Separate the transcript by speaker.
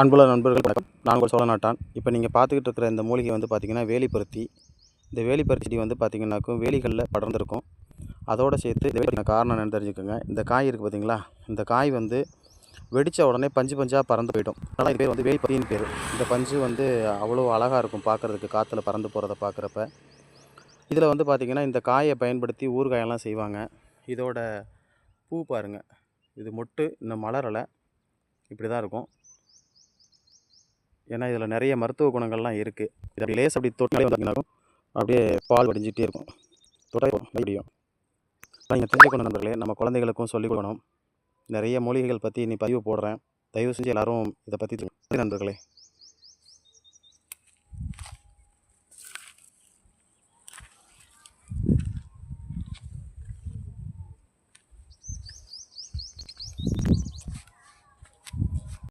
Speaker 1: அன்புள்ள நண்பர்கள் வணக்கம். நான் உங்கள் சோழ நாட்டான். இப்போ நீங்கள் பார்த்துக்கிட்டு இருக்கிற இந்த மூலிகை வந்து பார்த்திங்கன்னா வேலிப்பருத்தி. இந்த வேலிப்பருத்தி செடி வந்து பார்த்திங்கனாக்கும் வேலிகளில் படர்ந்துருக்கும். அதோடு சேர்த்து இந்த காரணம் என்னன்னு தெரிஞ்சுக்கோங்க. இந்த காய் இருக்குது பார்த்திங்களா இந்த காய் வந்து வெடித்த உடனே பஞ்சு பஞ்சாக பறந்து போயிடும். அதனால் இது பேர் வந்து வேலிப்பருத்தின்னு பேர். இந்த பஞ்சு வந்து அவ்வளோ அழகாக இருக்கும் பார்க்குறதுக்கு காற்றுல பறந்து போகிறத பார்க்குறப்ப இதில் வந்து பார்த்திங்கன்னா இந்த காயை பயன்படுத்தி ஊறுகாயெல்லாம் செய்வாங்க. இதோட பூ பாருங்கள் இது மொட்டு இன்னும் மலரலை இப்படி தான் இருக்கும். ஏன்னா இதில் நிறைய மருத்துவ குணங்கள்லாம் இருக்குது இது அப்படி லேஸ் அப்படி தொட்டாலே வந்தீங்கன்னாலும் அப்படியே பால் வடிஞ்சிட்டே இருக்கும். தொட்டால் முடியும் நீங்கள் தெரிஞ்சுக்கணும் நண்பர்களே நம்ம குழந்தைகளுக்கும் சொல்லிக் கொடுக்கணும். நிறைய மூலிகைகள் பற்றி நீ பதிவு போடுறேன். தயவு செஞ்சு எல்லாரும் இதை பற்றி நண்பர்களே.